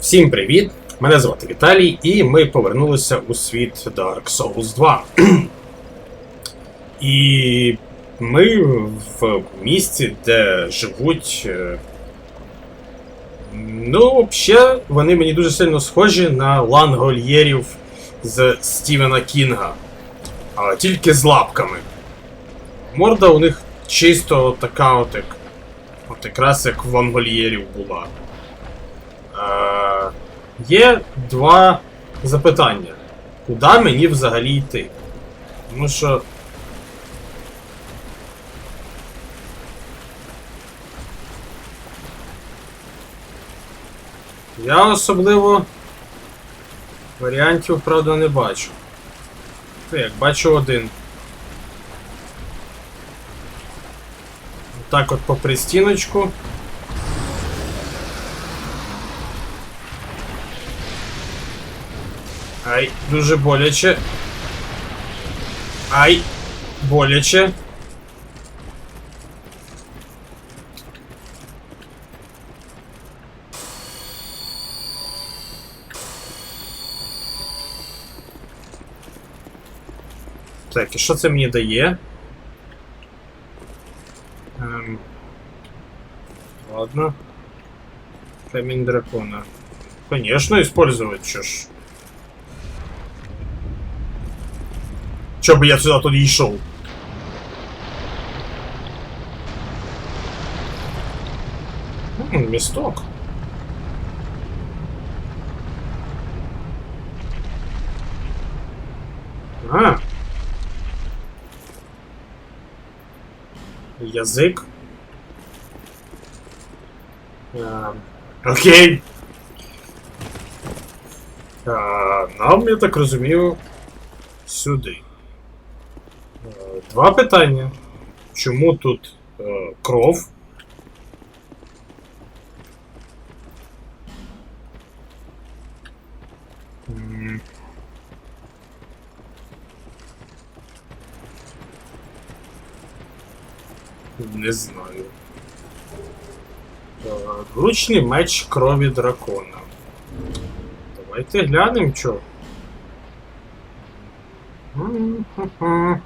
Всім привіт! Мене звати Віталій, і ми повернулися у світ Dark Souls 2. І ми в місці, де живуть. е, Ну, взагалі, вони мені дуже сильно схожі на лангольєрів з Стівена Кінга. Але тільки з лапками. Морда у них чисто така, от як. От якраз як в лангольєрів була. Е, є два запитання. Куди мені взагалі йти? Тому що. Я особливо варіантів, правда, не бачу. Ну, як бачу один. Так от по пристіночку. Ай, дуже боляче. Ай, боляче. Так, і що це мені дає? Ем... Ладно. Камень дракона. Конечно, использовать, чё ж. Чё бы я сюда тут и шел? М, Місток. А. Язик. А, окей. А, нам, я так розумію, сюди. Е, Два питання. Чому тут е, кров? Не знаю. Е, Ручний меч крові дракона. Давайте глянемо, що. М-м-м.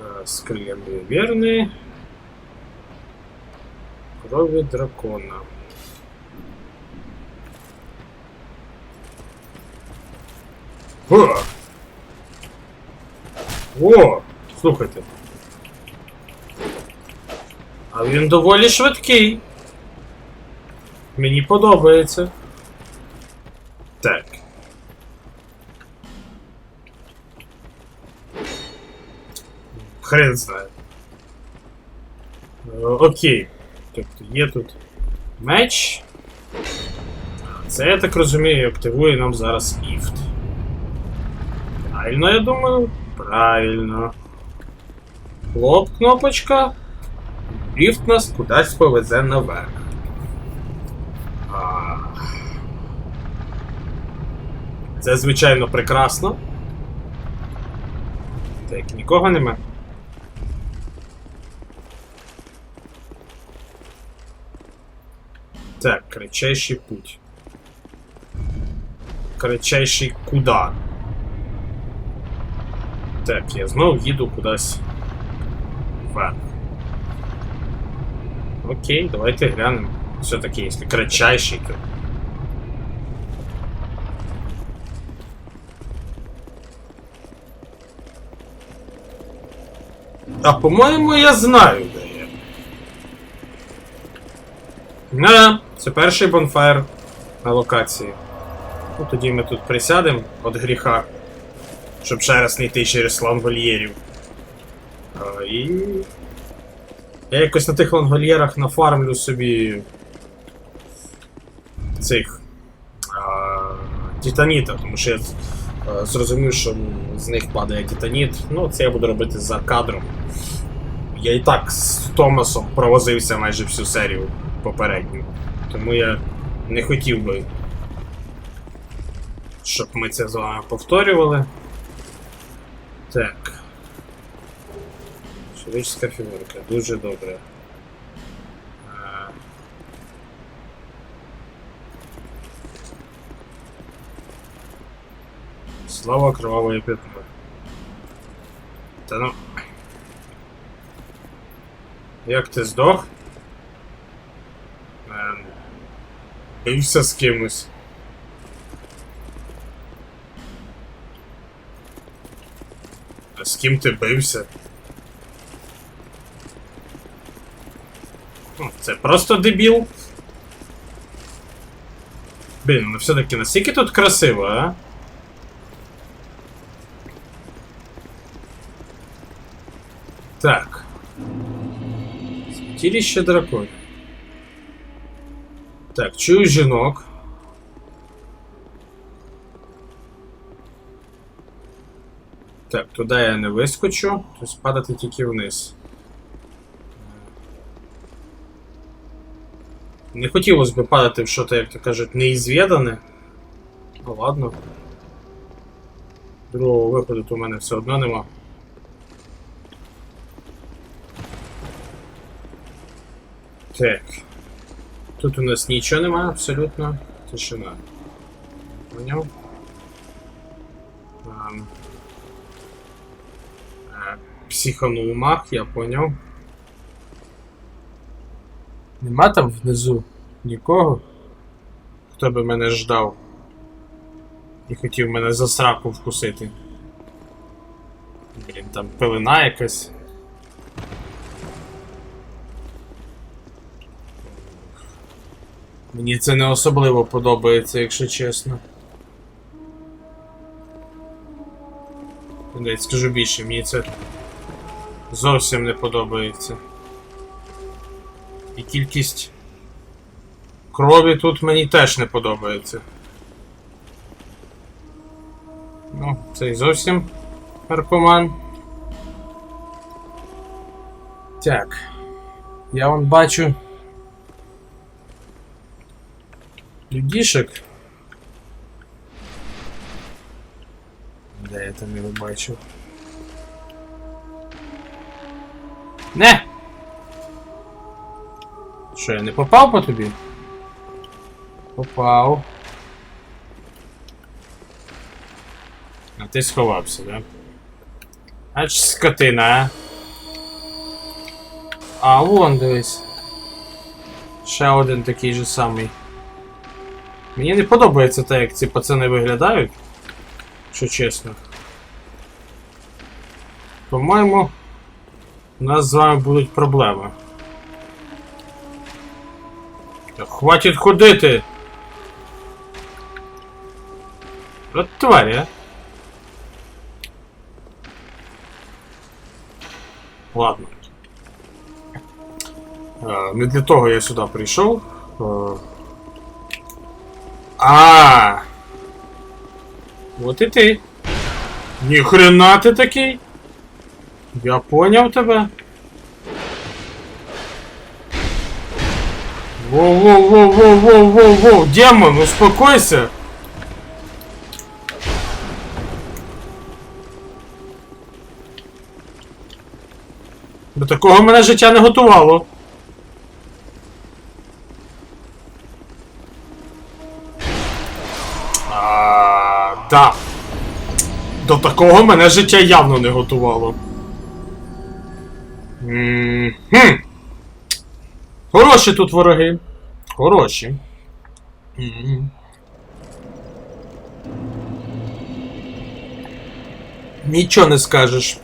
А, С крыльями верны. Крови дракона. О! О! Слухайте. А він доволі швидкий. Мені подобається. Так. Хрен знає. Е, Окей. Тобто є тут меч. Це, я так розумію, активує нам зараз іфт. Правильно, я думаю? Правильно. Хлоп, кнопочка. Ліфт нас кудись повезе наверх. Це, звичайно, прекрасно. Так, нікого нема. Так, кратчайший путь. Кратчайший куда? Так, я знову їду кудись. вверх. Окей, давайте глянемо. Все-таки, якщо кратчайший, то. А по-моєму, я знаю, де є. Не, це перший бонфайр на локації. Ну, тоді ми тут присядемо від гріха, щоб ще раз не йти через лангольєрів. А, і. Я якось на тих лангольєрах нафармлю собі цих. А, Титаніта, тому що я е, зрозумів, що з них падає титаніт. Ну, це я буду робити за кадром. Я і так з Томасом провозився майже всю серію попередню. Тому я не хотів би, щоб ми це з вами повторювали. Так. Чоловічська фігурка, дуже добре. Слава кровавої пятно. Та ну. Як ти здох? Ем, Бився з кимось. А з ким ти бився? це просто дебіл. Блін, ну все-таки настільки тут красиво, а? Так. Святилище драконів. Так, чую жінок. Так, туди я не вискочу, тобто падати тільки вниз. Не хотілося б падати в щось, як то кажуть, неізвідане. Ну ладно. Другого виходу у мене все одно нема. Так. Тут у нас нічого немає абсолютно. Тишина. Поняв? Психанув мах, я поняв. Нема там внизу нікого, хто би мене ждав і хотів мене за сраку вкусити. Блін, там пилина якась. Мені це не особливо подобається, якщо чесно. Навіть скажу більше, мені це зовсім не подобається. І кількість крові тут мені теж не подобається. Ну, цей зовсім наркоман. Так. Я вон бачу. Людішек. Де я там його бачив? Не! Що, я не попав по тобі? Попав. А ти сховався, да? Ач скотина, а? А, вон дивись. Ще один такий же самий. Мені не подобається те, як ці пацани виглядають. Що чесно. По-моєму, у нас з вами будуть проблеми. Та Хватить ходити! От тварі, а? Ладно. Е, Не для того я сюди прийшов. Е, А. Вот і ти. Ніхрена ти такий. Я поняв тебе. Воу-воу-воу-воу-воу-воу-воу! Демон, успокойся! Такого мене життя не готувало. А, да. До такого мене життя явно не готувало. М, Хм. Хороші тут вороги. Хороші. М. Нічого не скажеш.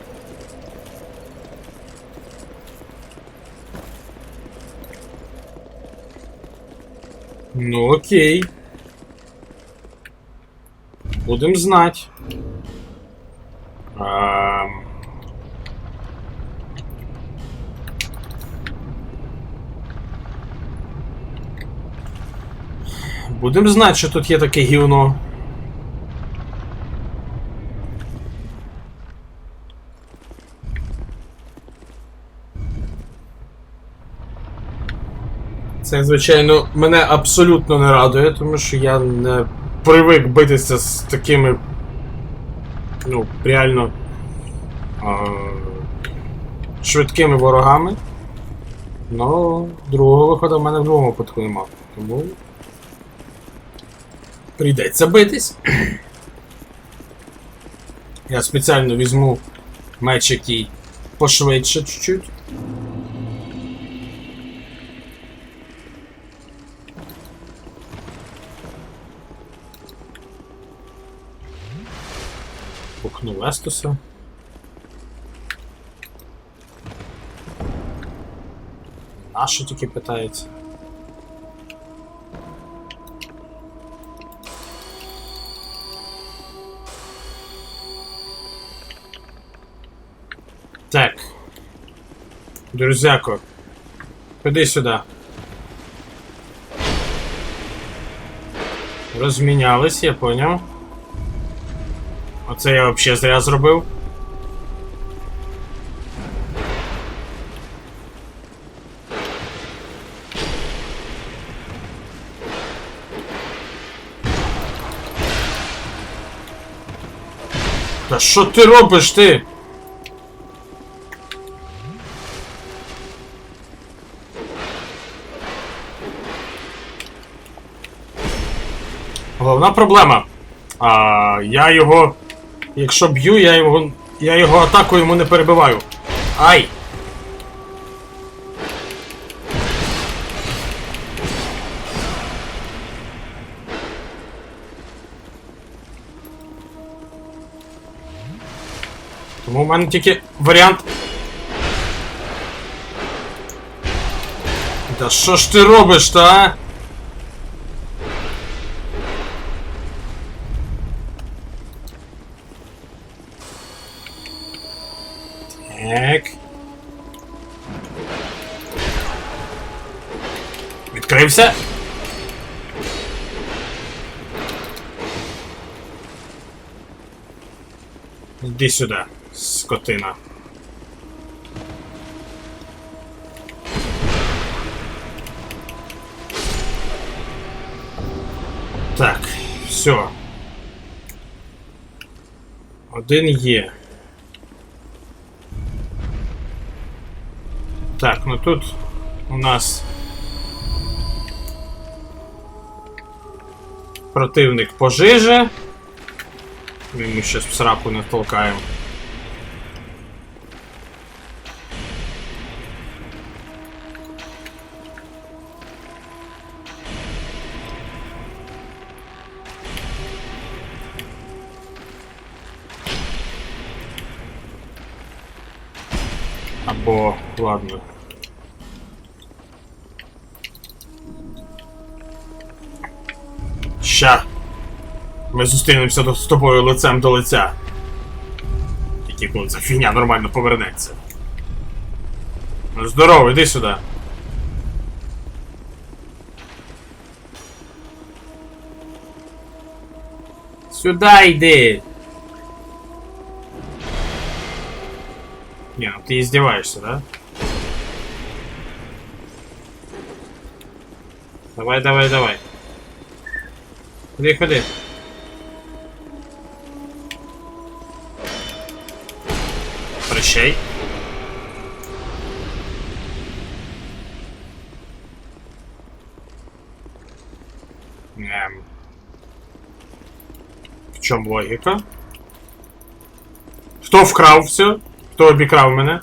Ну окей. Будем знать. А... Будем знать, що тут є таке гівно. Це, звичайно, мене абсолютно не радує, тому що я не привик битися з такими. Ну, реально. А, швидкими ворогами. Ну, другого виходу в мене в другому випадку нема. Тому. Прийдеться битись. Я спеціально візьму меч, який пошвидше чуть-чуть. Пукну Вестуса. Нащо тільки питається? Так. Друзяко. Ходи сюди. Розмінялись, я поняв. Оце я взагалі зря зробив. Та що ти робиш ти? Головна проблема. А, я його. Якщо б'ю, я його. Я його атаку йому не перебиваю. Ай! Тому в мене тільки варіант. Та що ж ти робиш, та? а? Іди сюди, скотина. Так, все. Один є. Так, ну тут у нас противник пожиже. Ми йому щас в сраку не толкаємо. Або, ладно. Ща. Ми зустрінемося з тобою лицем до лиця. Тільки коли ця фігня нормально повернеться. Ну здорово, іди сюди. Сюда йди. Не, ну ты издеваешься, да? Давай, давай, давай. Ходи, ходи. Прощай. Ем. В чем логика? Хто вкрав все? Хто обікрав мене?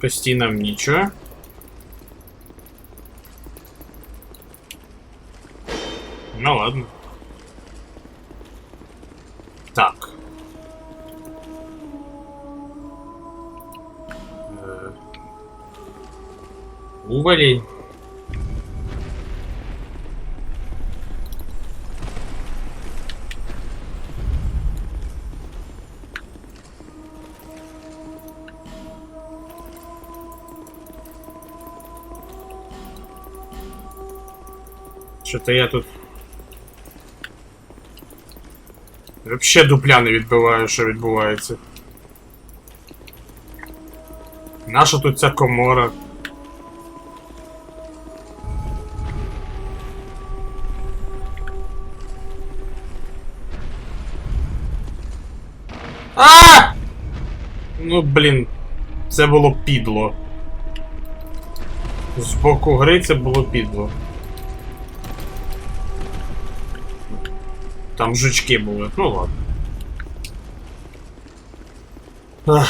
Кості нам нічого. Ну ладно. Увалень. Що-то я тут. Вообще дупля не відбиваю, що відбувається. Наша тут ця комора. Ну, блін, це було підло. З боку гри це було підло. Там жучки були, ну ладно.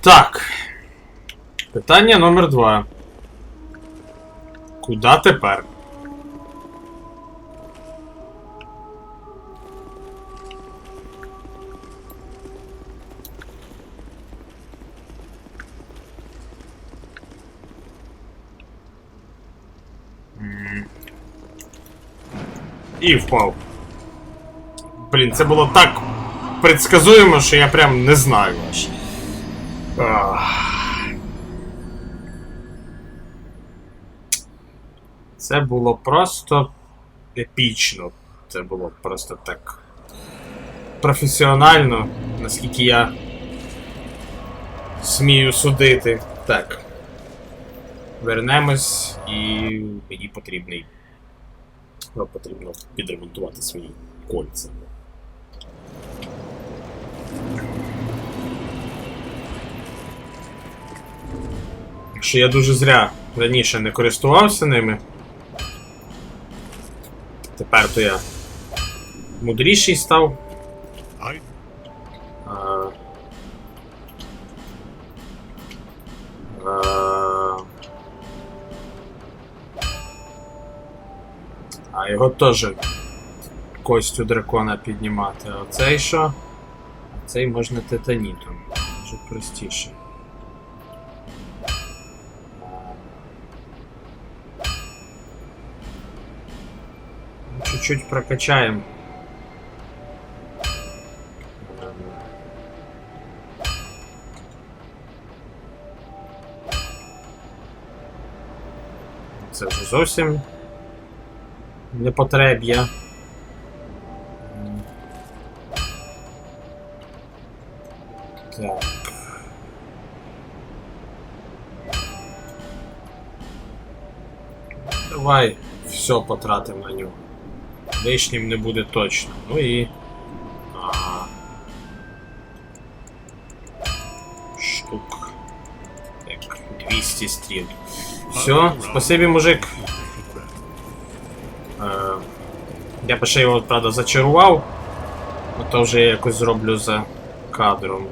Так. Питання номер два. Куда тепер? І впав. Блін, це було так предсказуємо, що я прям не знаю аж. Це було просто епічно. Це було просто так професіонально, наскільки я смію судити. Так. Вернемось і мені потрібний. Нам потрібно підремонтувати свої кольця. Що я дуже зря раніше не користувався ними. Тепер то я мудріший став. А, а, а його теж костю дракона піднімати. А цей що? Цей можна титанітом. Дуже простіше. Чуть-чуть прокачаем. Це вже зовсім непотреб'я. Так. Давай все потратимо на нього. Лишнім не буде точно. Ну і. Ага. Штук. Так, 200 стріл. Все, спасибі, мужик. Е, я би ще його, правда, зачарував. А то вже я якось зроблю за кадром.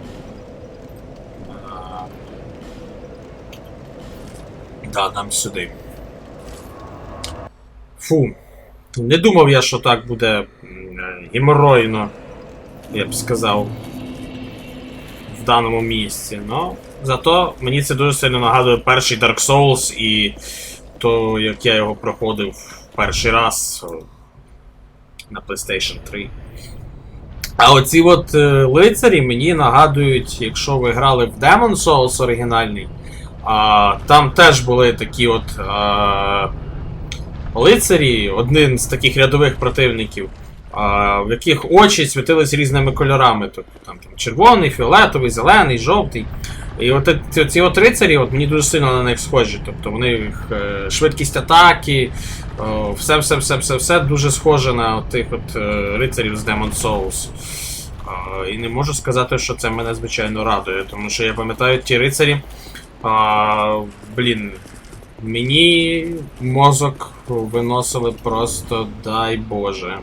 Е, Да, дам сюди. Фу. Не думав я, що так буде е, я б сказав. В даному місці. Но зато мені це дуже сильно нагадує перший Dark Souls і то, як я його проходив перший раз на PlayStation 3. А оці от е, лицарі мені нагадують, якщо ви грали в Demon Souls оригінальний, а, там теж були такі от. А, лицарі, один з таких рядових противників, а, в яких очі світились різними кольорами. Тобто там, там червоний, фіолетовий, зелений, жовтий. І от ці, ці от рицарі, от мені дуже сильно на них схожі. Тобто вони е, швидкість атаки, о, все, все, все, все, все дуже схоже на тих от е, рицарів з Demon Souls. І не можу сказати, що це мене звичайно радує, тому що я пам'ятаю ті рицарі. А, блін, Мені мозок виносили просто дай Боже.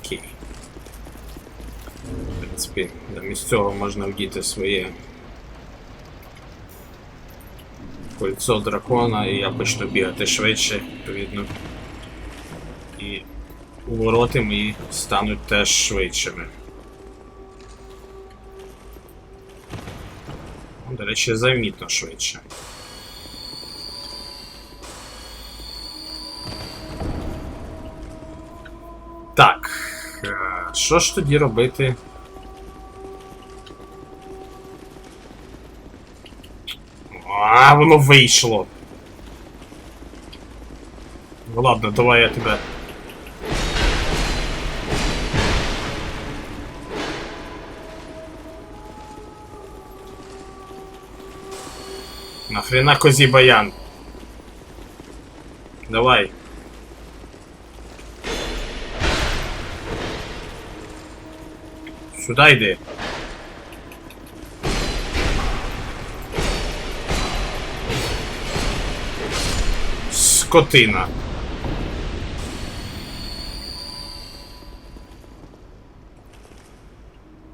Окей. В принципі, замість цього можна вдіти своє кольцо дракона, і я почну бігати швидше, відповідно. І увороти мої стануть теж швидшими. До речі, замітно швидше. Так. е, Що ж тоді робити? А, воно вийшло. Ну ладно, давай я тебе. Нахрена козі баян? Давай. Сюда йди. Скотина.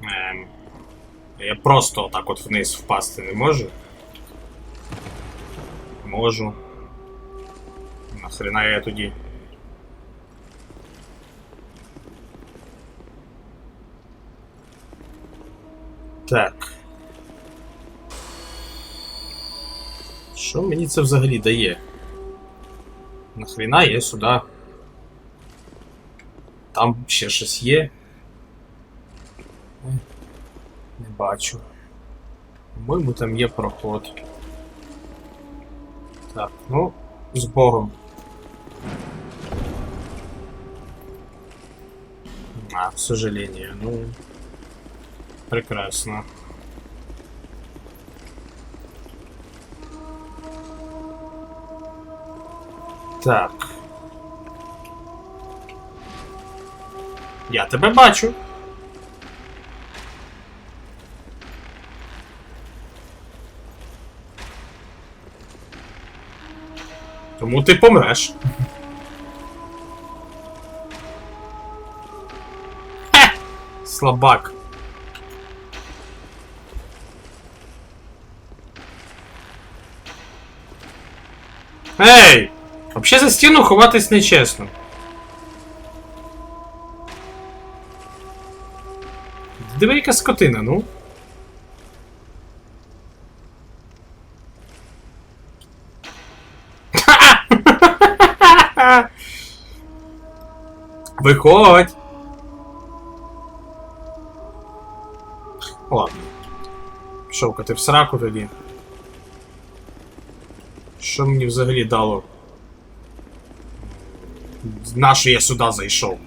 Ем, я просто отак от вниз впасти не можу. Можу. Нахрена я тоді. Так. Що мені це взагалі дає? Нахрена я сюди. Там ще щось є. Не бачу. По-моєму, там є проход. Так, ну, з Богом. А, к сожалению, ну. Прекрасно. Так. Я тебе бачу. Тому ти помреш. Слабак. Вообще за стіну ховатись нечесно. Диви, яка скотина, ну. Виходь! Ладно. Шовкати в сраку тоді. Що мені взагалі дало? Нащо я сюди зайшов?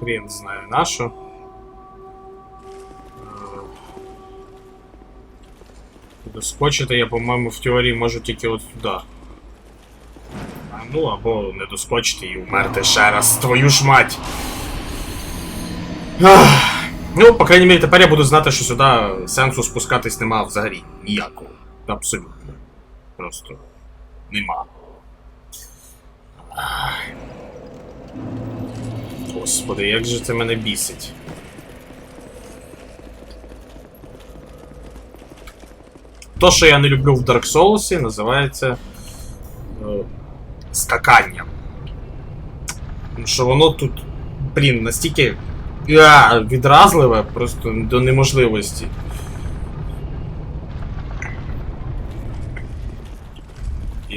Хрен знає нащо. Е, Доскочити я, по-моєму, в теорії можу тільки от сюди. Ну, або не доскочити і вмерти ще раз, твою ж мать. Ах. Ну, по крайній мірі, тепер я буду знати, що сюди сенсу спускатись нема взагалі ніякого. Абсолютно. Просто нема. Господи, як же це мене бісить. То, що я не люблю в Dark Souls, називається е, скаканням. Тому що воно тут, блін, настільки а, відразливе просто до неможливості.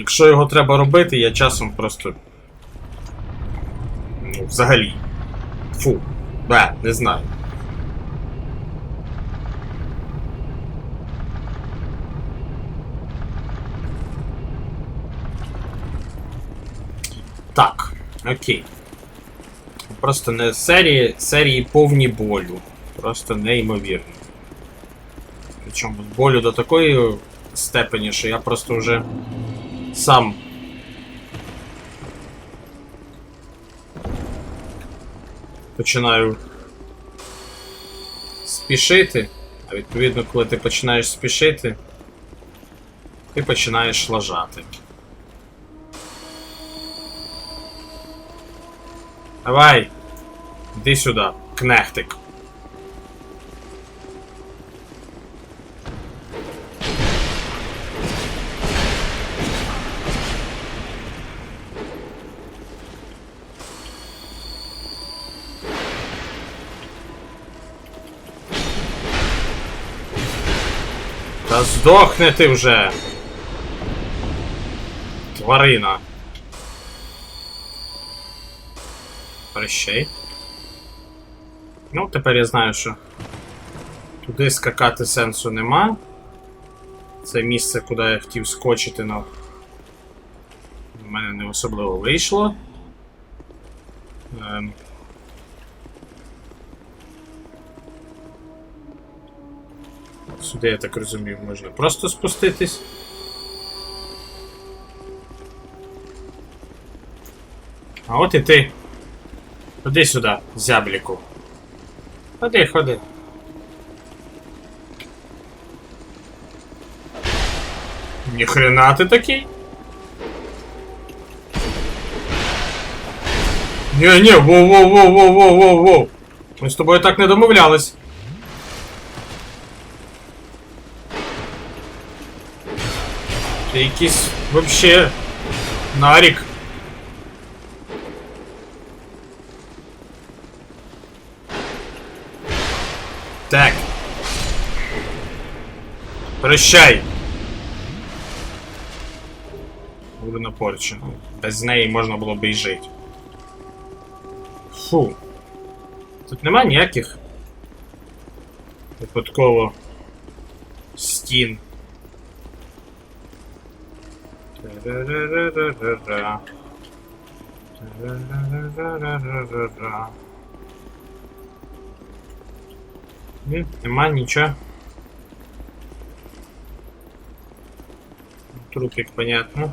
Якщо його треба робити, я часом просто. Ну, взагалі. Фу. Бе, не знаю. Так, окей. Просто не серії, серії повні болю. Просто неймовірно. Причому болю до такої степені, що я просто вже сам. Починаю спішити. А відповідно, коли ти починаєш спішити, ти починаєш лажати. Давай! Іди сюди, кнехтик. Здохни ти вже! Тварина. Прищей. Ну, тепер я знаю, що туди скакати сенсу нема. Це місце, куди я хотів скочити, но в мене не особливо вийшло. Сюди, я так розумію, можна просто спуститись. А от і ти. Ходи сюди, зябліку. Ходи, ходи. Ніхрена ти такий? Ні, ні, воу, воу, воу, воу, воу, воу, воу. Ми з тобою так не домовлялись. Якийсь вообще нарік. Так. Прощай. Буду на порчі. Ну, Без неї можна було б і жити. Фу. Тут нема ніяких. Випадково стін. Ні, нема нічого. Трупик, понятно.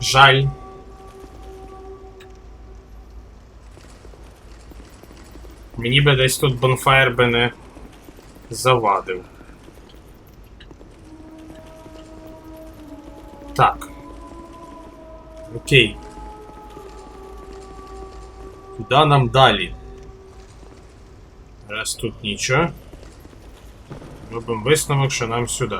Жаль. Мені би десь тут бонфаєр би не завадив. Так. Окей. Куда нам далі? Раз тут нічого. Робимо висновок, що нам сюди.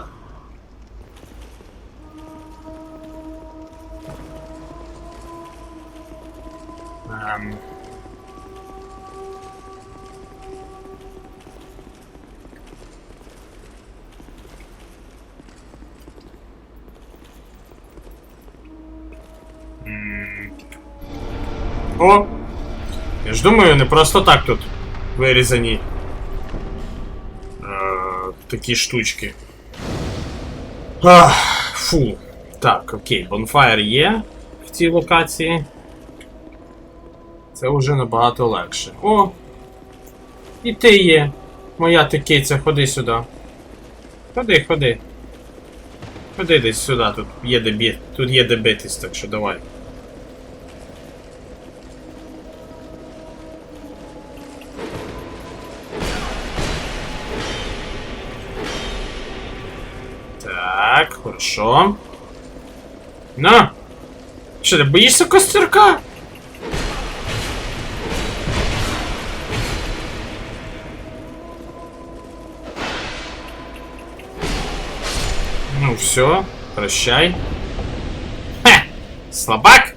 Ж думаю, не просто так тут вирізані е, такі штучки. Ах, фу. Так, окей, бонфаєр є в цій локації. Це вже набагато легше. О! І ти є. Моя ти киця, ходи сюди. Ходи, ходи. Ходи десь сюди, тут є де бі... Тут є де битись, так що давай. Так, хорошо. На! Що, ти боїшся костерка? Ну все, прощай. Хе! Слабак!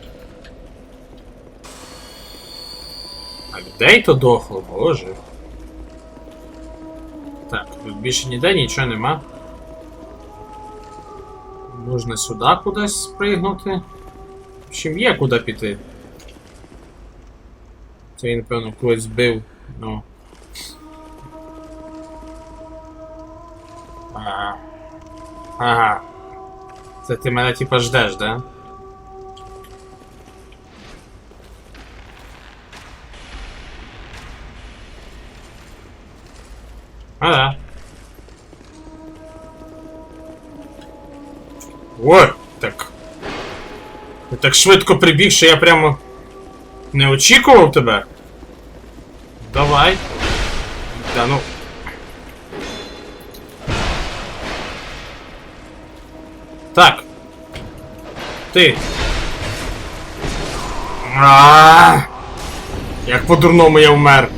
А людей то дохло, боже. Так, тут більше ніде нічого нема. Можна сюди кудись. В общем, є куди піти. Це він, напевно, когось збив, ну. Ага. Ага. Це ти мене типа ждеш, да? Ага. Ой, так. Ти так швидко прибіг, що я прямо не очікував тебе. Давай. Да ну. Так. Ти. А, Як по-дурному я вмер.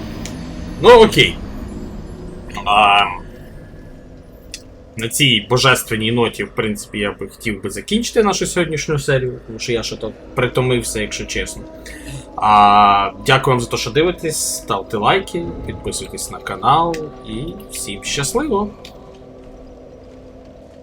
Ну окей. А, на цій божественній ноті, в принципі, я би хотів би закінчити нашу сьогоднішню серію, тому що я ще то притомився, якщо чесно. А, дякую вам за те, що дивитесь, ставте лайки, підписуйтесь на канал і всім щасливо!